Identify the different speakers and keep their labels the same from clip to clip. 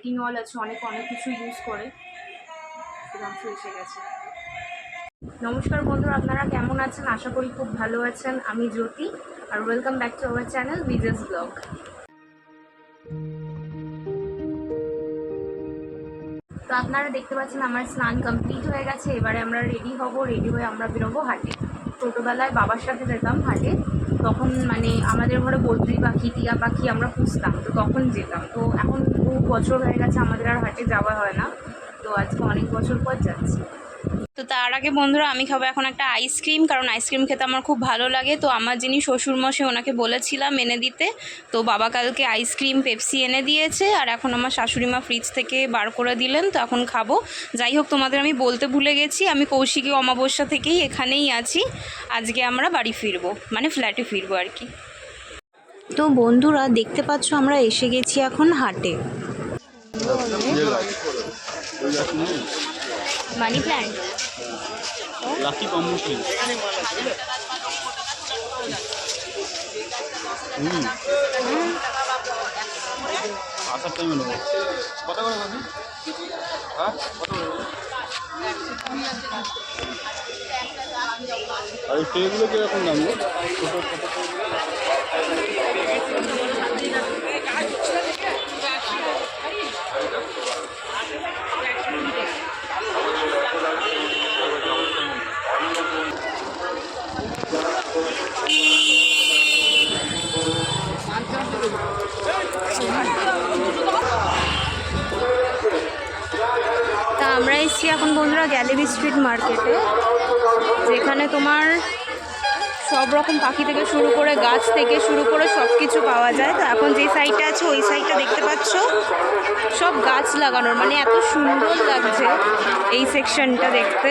Speaker 1: Retinol আছে, অনেক অনেক কিছু ইউজ করে। এসে গেছে। নমস্কার বন্ধুরা, আপনারা কেমন আছেন? আশা করি খুব ভালো আছেন। আমি জ্যোতি, আর welcome back to our channel Bijes blog তো আপনারা দেখতে পাচ্ছেন, আমার স্নান কমপ্লিট হয়ে গেছে। এবারে আমরা রেডি হব রেডি হয়ে আমরা বেরোবো হাটে। ছোটোবেলায় বাবার সাথে যেতাম হাটে। তখন মানে আমাদের ঘরে বদ্রি পাখি, টিয়া পাখি আমরা পুষতাম, তো তখন যেতাম। তো এখন বহু বছর হয়ে গেছে আমাদের আর হাটে যাওয়া হয় না, তো আজকে অনেক বছর পর যাচ্ছি। তো তার আগে বন্ধুরা, আমি খাব এখন একটা আইসক্রিম কারণ আইসক্রিম খেতে আমার খুব ভালো লাগে। তো আমার যিনি শ্বশুরমশাই, ওনাকে বলেছিলাম এনে দিতে। তো বাবা কালকে আইসক্রিম পেপসি এনে দিয়েছে, আর এখন আমার শাশুড়ি মা ফ্রিজ থেকে বার করে দিলেন, তো এখন খাব। যাই হোক, তোমাদের আমি বলতে ভুলে গেছি, আমি কৌশিকী অমাবস্যা থেকেই এখানেই আছি। আজকে আমরা বাড়ি ফিরবো মানে ফ্ল্যাটে ফিরবো আর কি।
Speaker 2: তো বন্ধুরা, দেখতে পাচ্ছ আমরা এসে গেছি এখন হাটে।
Speaker 1: মানি প্ল্যান্ট
Speaker 3: লাকি হুম আসার টাইমে নেব। কত দাম
Speaker 1: এখন বন্ধুরা গ্যালারি স্ট্রিট মার্কেটে যেখানে তোমার সব রকম পাখি থেকে শুরু করে গাছ থেকে শুরু করে সব কিছু পাওয়া যায়। তো এখন যে সাইডটা আছে, ওই সাইডটা দেখতে পাচ্ছ, সব গাছ লাগানোর মানে এত সুন্দর লাগছে এই সেকশনটা দেখতে।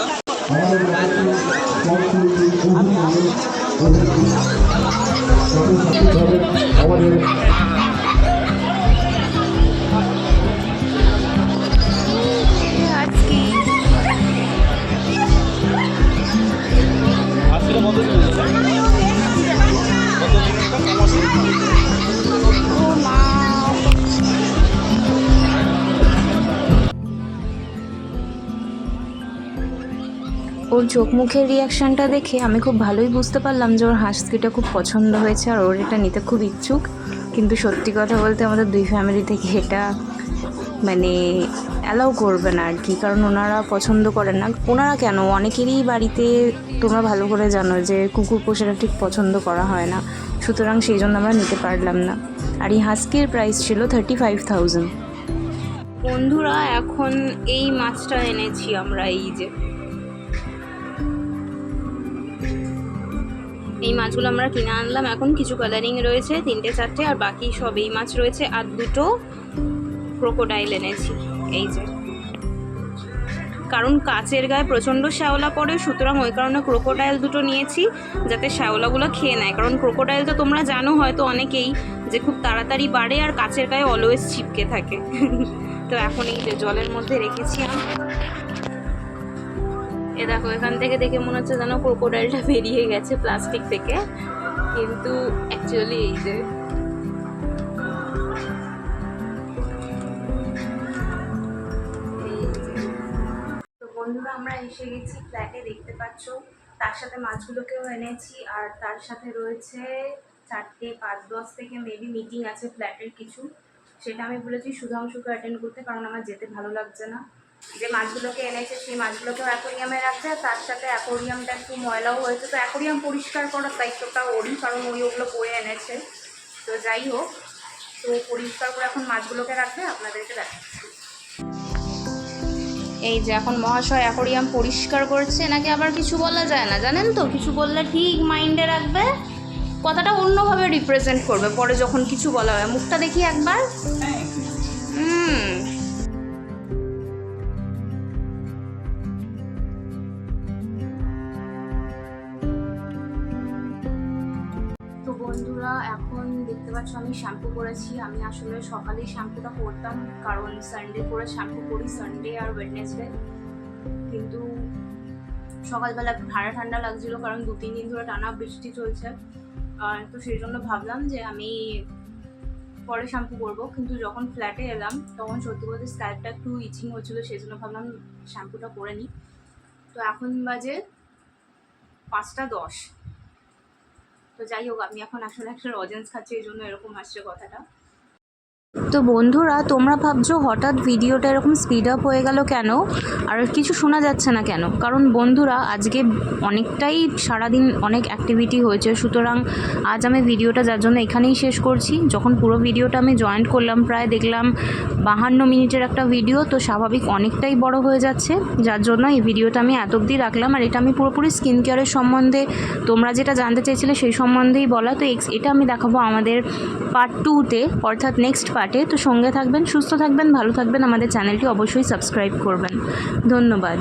Speaker 4: আমাদের
Speaker 1: ওর চোখ মুখের রিয়াকশানটা দেখে আমি খুব ভালোই বুঝতে পারলাম যে ওর হাসকিটা খুব পছন্দ হয়েছে আর ওর এটা নিতে খুব ইচ্ছুক। কিন্তু সত্যি কথা বলতে আমাদের দুই ফ্যামিলি থেকে এটা মানে অ্যালাউ করবে না আর কি। কারণ ওনারা পছন্দ করেন না। ওনারা কেন? অনেকেরই বাড়িতে তোমরা ভালো করে জানো যে কুকুর পোষাটা ঠিক পছন্দ করা হয় না। সুতরাং সেই জন্য আমরা নিতে পারলাম না। আর এই হাস্কির প্রাইস ছিল থার্টি ফাইভ থাউজেন্ড বন্ধুরা, এখন এই মাছটা এনেছি আমরা, এই যে। এই মাছগুলো আমরা কিনে আনলাম। এখন কিছু কালারিং রয়েছে, তিনটে, চারটে, আর বাকি সব এই মাছ রয়েছে, আর দুটো ক্রোকোডাইল এনেছি। এই যে। কারণ কাচের গায়ে প্রচণ্ড শ্যাওলা পড়ে, সুতরাং ওই কারণে ক্রোকোডাইল দুটো নিয়েছি, যাতে শ্যাওলাগুলো খেয়ে নেয়। কারণ ক্রোকোডাইল তো তোমরা জানো হয়তো অনেকেই যে খুব তাড়াতাড়ি বাড়ে আর কাচের গায়ে অলওয়েজ ছিপকে থাকে। তো এখন এই যে জলের মধ্যে রেখেছি আমি। এ দেখো, এখান থেকে দেখে মনে হচ্ছে যেন ক্রোকোডাইলটা বেরিয়ে গেছে প্লাস্টিক থেকে। কিন্তু অ্যাকচুয়ালি এই যে বন্ধুরা, আমরা এসে গেছি ফ্ল্যাটে দেখতে পাচ্ছ। তার সাথে মাছগুলোকেও এনেছি, আর তার সাথে রয়েছে চারটে, পাঁচ, দশ থেকে মেবি মিটিং আছে ফ্ল্যাটের কিছু। সেটা আমি বলেছি সুধাংশুকে অ্যাটেন্ড করতে, কারণ আমার যেতে ভালো লাগছে না। যে মাছগুলোকে এনেছে সেই মাছগুলোকেও অ্যাকোরিয়ামে রাখছে আর তার সাথে অ্যাকোরিয়ামটা একটু ময়লাও হয়েছে। তো অ্যাকোরিয়াম পরিষ্কার করার দায়িত্বটা ওরই কারণ ওই ওগুলো বয়ে এনেছে। তো যাই হোক তো পরিষ্কার করে এখন মাছগুলোকে রাখবে আপনাদেরকে দেখাচ্ছি। এই যে এখন মহাশয় অ্যাকোরিয়াম পরিষ্কার করছে নাকি আবার কিছু বলা যায় না জানেন তো? কিছু বললে ঠিক মাইন্ডে রাখবে কথাটা অন্যভাবে রিপ্রেজেন্ট করবে পরে যখন কিছু বলা হয়। মুখটা দেখি একবার। হুম। পাচ্ছ আমি শ্যাম্পু করেছি। আমি আসলে সকালেই শ্যাম্পুটা করতাম কারণ সানডে করে শ্যাম্পু করি সানডে আর ওয়েডনেসডে কিন্তু সকালবেলা একটু ঠান্ডা ঠান্ডা লাগছিল, কারণ দু, তিন দিন ধরে টানা বৃষ্টি চলছে। তো সেই জন্য ভাবলাম যে আমি পরে শ্যাম্পু করব। কিন্তু যখন ফ্ল্যাটে এলাম, তখন সত্যি বলতে স্ক্যাল্পটা একটু ইচিং হচ্ছিল, সেই জন্য ভাবলাম শ্যাম্পুটা করে নিই। তো এখন বাজে পাঁচটা দশ। তো যাই হোক আমি এখন আসলে একটা লজেন্স খাচ্ছি এই জন্য এরকম আসছে কথাটা। তো বন্ধুরা, তোমরা ভাবছ হঠাৎ ভিডিওটা এরকম স্পিড আপ হয়ে গেল কেন? আর কিছু শোনা যাচ্ছে না কেন? কারণ বন্ধুরা, আজকে অনেকটাই সারাদিন অনেক অ্যাক্টিভিটি হয়েছে। সুতরাং আজ আমি ভিডিওটা যার জন্য এখানেই শেষ করছি। যখন পুরো ভিডিওটা আমি জয়েন্ট করলাম, প্রায় দেখলাম বাহান্ন মিনিটের একটা ভিডিও তো স্বাভাবিক অনেকটাই বড় হয়ে যাচ্ছে। যার জন্য এই ভিডিওটা আমি এত অবধি রাখলাম। আর এটা আমি পুরোপুরি স্কিন কেয়ারের সম্বন্ধে তোমরা যেটা জানতে চেয়েছিলে সেই সম্বন্ধেই বলা। তো এটা আমি দেখাবো আমাদের পার্ট টুতে অর্থাৎ নেক্সট পার্টে। তো সঙ্গে থাকবেন সুস্থ থাকবেন ভালো থাকবেন। আমাদের চ্যানেলটি অবশ্যই সাবস্ক্রাইব করবেন। ধন্যবাদ।